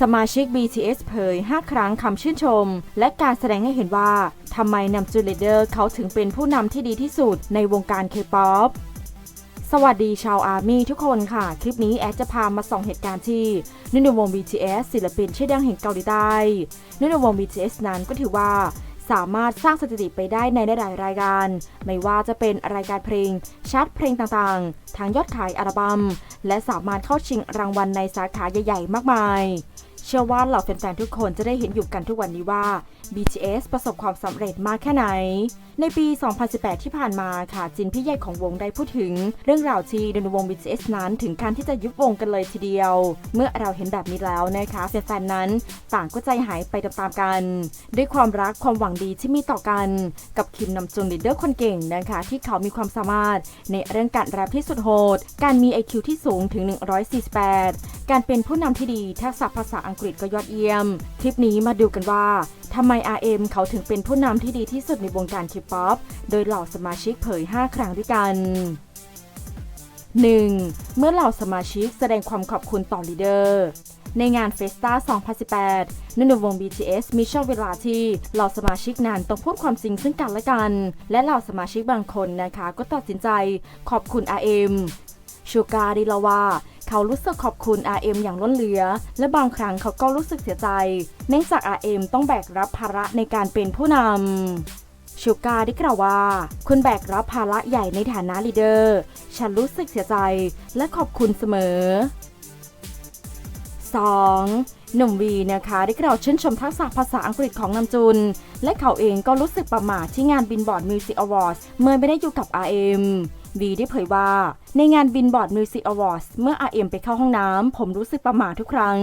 สมาชิก BTS เผย 5 ครั้งคำชื่นชม และการแสดงให้เห็นว่าทำไมนำจูเลเดอร์เขาถึงเป็นผู้นำที่ดีที่สุดในวงการ K-POP สวัสดีชาวอาร์มี่ทุกคนค่ะ คลิปนี้แอดจะพามาส่องเหตุการณ์ที่นุ่นวง BTS ศิลปินชื่อดังแห่งเกาหลีใต้นุ่นวง BTS นั้นก็ถือว่าสามารถสร้างสถิติไปได้ในหลายๆรายการ ไม่ว่าจะเป็นรายการเพลงชาร์ตเพลงต่างๆ ทางยอดขายอัลบัม้มและสามารถเข้าชิงรางวัลในสาขาใหญ่ ๆ มากมาย เชื่อว่าเหล่าแฟนๆทุกคนจะได้เห็นอยู่กันทุกวันนี้ว่า BTS ประสบความสำเร็จมากแค่ไหน ในปี 2018 ที่ผ่านมาค่ะจินพี่ใหญ่ของวงได้พูดถึง เรื่องราวที่ดนวง BTS นั้นถึงการที่จะยุบวงกันเลยทีเดียว เมื่อเราเห็นแบบนี้แล้วนะคะแฟนๆนั้นต่างก็ใจหายไปตามๆกัน ด้วยความรักความหวังดีที่มีต่อกัน กับคิมนำจุนลีดเดอร์คนเก่งนะคะ ที่เขามีความสามารถ ในเรื่องการแรปที่สุดโหด การมี IQ ที่สูงถึง 148 การเป็นผู้นำที่ดีทักษะภาษาอังกฤษก็ยอดเยี่ยม คลิปนี้มาดูกันว่าทำไม RM เขาถึงเป็นผู้นำที่ดีที่สุดในวงการเคป๊อป โดยเหล่าสมาชิกเผย 5 ครั้งด้วยกัน 1. เมื่อเหล่าสมาชิกแสดงความขอบคุณต่อลีเดอร์ในงานเฟสตา2018นุ่นวง BTS มีช่วงเวลาที่เหล่าสมาชิกนั้นต้องพูดความจริงซึ่งกันและกัน และเหล่าสมาชิกบางคนนะคะ ก็ตัดสินใจขอบคุณ RM ชูการดิลาว่า เขารู้สึกขอบคุณ RM อย่างล้นเหลือ และบางครั้งเขาก็รู้สึกเสียใจ เนื่องจาก RM ต้องแบกรับภาระในการเป็นผู้นำชูการได้กล่าวว่า คุณแบกรับภาระใหญ่ในฐานะลีดเดอร์ ฉันรู้สึกเสียใจและขอบคุณเสมอ 2. หนุ่มวีนะคะได้กล่าวชื่นชมทักษะภาษาอังกฤษของนำจุน และเขาเองก็รู้สึกประหม่าที่งานบินบอร์ดมิวสิกอวอร์ดเมื่อไม่ได้อยู่กับ RM วีได้เผยว่า ในงานบินบอร์ดมิวสิกอวอร์ดเมื่อ RM ไปเข้าห้องน้ำ ผมรู้สึกประหม่าทุกครั้ง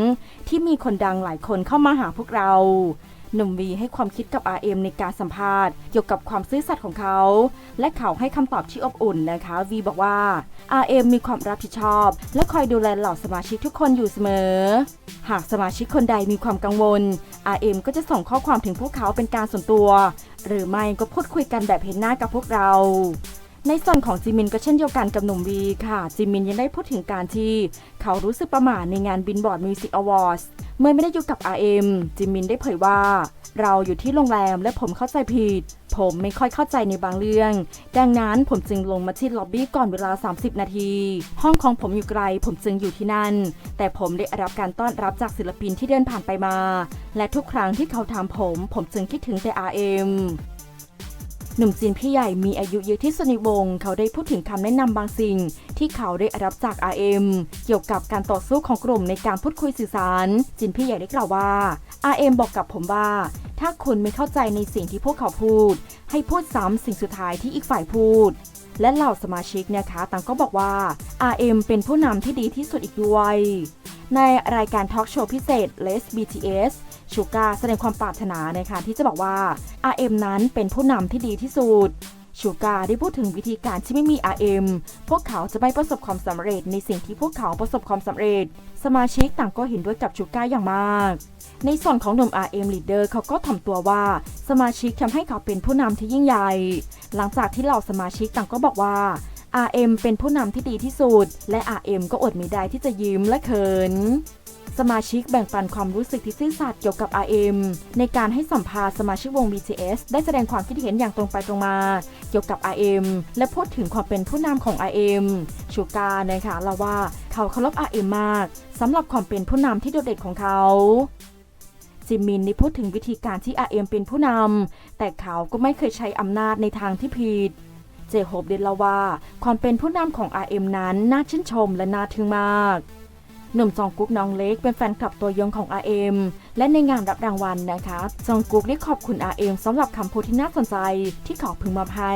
ที่มีคนดังหลายคนเข้ามาหาพวกเราหนุ่มวีให้ความคิดกับ RM ในการสัมภาษณ์เกี่ยวกับความซื่อสัตย์ของเขา และเขาให้คำตอบที่อบอุ่นนะคะวีบอกว่า RM มีความรับผิดชอบ และคอยดูแลเหล่าสมาชิกทุกคนอยู่เสมอ หากสมาชิกคนใดมีความกังวล RM ก็จะส่งข้อความถึงพวกเขาเป็นการส่วนตัว หรือไม่ก็พูดคุยกันแบบเห็นหน้ากับพวกเรา ในส่วนของจิมินก็เช่นเดียวกันกับหนุ่มวีค่ะ จิมินยังได้พูดถึงการที่เขารู้สึกประหม่าในงานบินบอร์ดมิวสิกอวอร์ดเมื่อไม่ได้อยู่กับ RM จิมินได้เผยว่า เราอยู่ที่โรงแรมและผมเข้าใจผิด ผมไม่ค่อยเข้าใจในบางเรื่อง ดังนั้นผมจึงลงมาที่ล็อบบี้ก่อนเวลา 30 นาที ห้องของผมอยู่ไกล ผมจึงอยู่ที่นั่น แต่ผมได้รับการต้อนรับจากศิลปินที่เดินผ่านไปมา และทุกครั้งที่เขาถามผม ผมจึงคิดถึงแต่ RM หนุ่มจีนพี่ใหญ่มีอายุเยอะที่สุดในวง เขาได้พูดถึงคำแนะนำบางสิ่ง ที่เขาได้รับจาก RM เกี่ยวกับการต่อสู้ของกลุ่มในการพูดคุยสื่อสาร จินพี่ใหญ่ได้กล่าวว่า RM บอกกับผมว่า ถ้าคุณไม่เข้าใจในสิ่งที่พวกเขาพูด ให้พูดซ้ำสิ่งสุดท้ายที่อีกฝ่ายพูด และเหล่าสมาชิกนะคะต่างก็บอกว่า RM เป็นผู้นำที่ดีที่สุดอีกด้วย ในรายการทอล์กโชว์พิเศษ Les BTS ชูกาแสดงความปรารถนานะคะที่จะบอกว่า RM นั้นเป็นผู้นำที่ดีที่สุดชูกาได้พูดถึงวิธีการที่ไม่มี RM พวกเขาจะไม่ประสบความสำเร็จในสิ่งที่พวกเขาประสบความสำเร็จ สมาชิกต่างก็เห็นด้วยกับชูกาอย่างมาก ในส่วนของหนุ่ม RM Leader เขาก็ถ่อมตัวว่า สมาชิกทำให้เขาเป็นผู้นำที่ยิ่งใหญ่ หลังจากที่เหล่าสมาชิกต่างก็บอกว่า RM เป็นผู้นำที่ดีที่สุด และ RM ก็อดไม่ได้ที่จะยิ้มและเขิน สมาชิกแบ่งปันความรู้สึกที่ซื่อสัตย์เกี่ยวกับ RM ในการให้สัมภาษณ์สมาชิกวง BTS ได้แสดงความคิดเห็นอย่างตรงไปตรงมา เกี่ยวกับ RM และพูดถึงความเป็นผู้นำของ RM ชูกานะคะเล่าว่าเขาเคารพ RM มากสำหรับความเป็นผู้นำที่โดดเด่นของเขาจิมมินได้พูดถึงวิธีการที่ RM เป็นผู้นำแต่เขาก็ไม่เคยใช้อำนาจในทางที่ผิดเจโฮบเดนล่าว่า ความเป็นผู้นำของ RM นั้นน่าชื่นชมและน่าทึ่งมาก หนุ่มจองกุ๊กน้องเล็กเป็นแฟนคลับตัวยงของ RM และในงานรับรางวัลนะคะจองกุ๊กได้ขอบคุณ RM สำหรับคำพูดที่น่าสนใจที่เขาพึงมาให้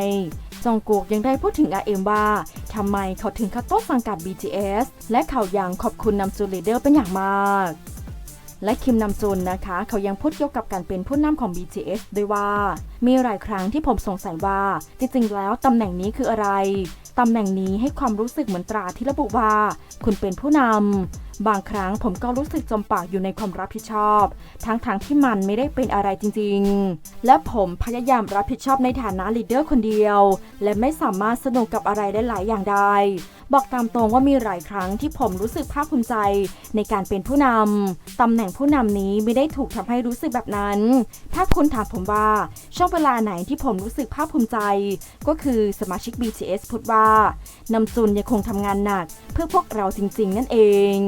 จองกุ๊กยังได้พูดถึง RM ว่าทำไมเขาถึงคัดต้นสังกัด BTS และเขายังขอบคุณนำจูเลเดอร์เป็นอย่างมาก และคิมนำจุนนะคะ เขายังพูดเกี่ยวกับการเป็นผู้นำของ BTS ด้วยว่า มีหลายครั้งที่ผมสงสัยว่า จริงๆ แล้วตำแหน่งนี้คืออะไร ตำแหน่งนี้ให้ความรู้สึกเหมือนตราที่ระบุว่า คุณเป็นผู้นำ บางครั้งผมก็รู้สึกจมปากอยู่ในความรับผิดชอบ ทั้งๆทที่มันไม่ได้เป็นอะไรจริงๆ และผมพยายามรับผิดชอบในฐานะลีดเดอร์คนเดียว และไม่สามารถสนุกกับอะไรได้หลายอย่างได้ บอกตามตรงว่ามีหลายครั้งที่ผมรู้สึกภาคภูมิใจในการเป็นผู้นำตำแหน่งผู้นำนี้ไม่ได้ถูกทำให้รู้สึกแบบนั้น ถ้าคุณถามผมว่าช่วงเวลาไหนที่ผมรู้สึกภาคภูมิใจ ก็คือสมาชิก BTS พูดว่านำจุนยังคงทำงานหนัก เพื่อพวกเราจริง ๆ นั่นเอง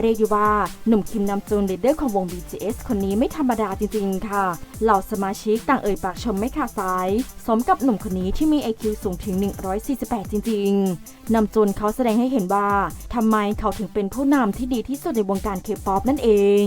เรียกอยู่ว่าหนุ่มคิมนำจุนลีดเดอร์ของวง BTS คนนี้ไม่ธรรมดาจริงๆ ค่ะ เหล่าสมาชิกต่างเอ่ยปากชมไม่ขาดสาย สมกับหนุ่มคนนี้ที่มี IQ สูงถึง 148 จริงๆนำจุนเขาแสดงให้เห็นว่าทำไมเขาถึงเป็นผู้นำที่ดีที่สุดในวงการเคป๊อปนั่นเอง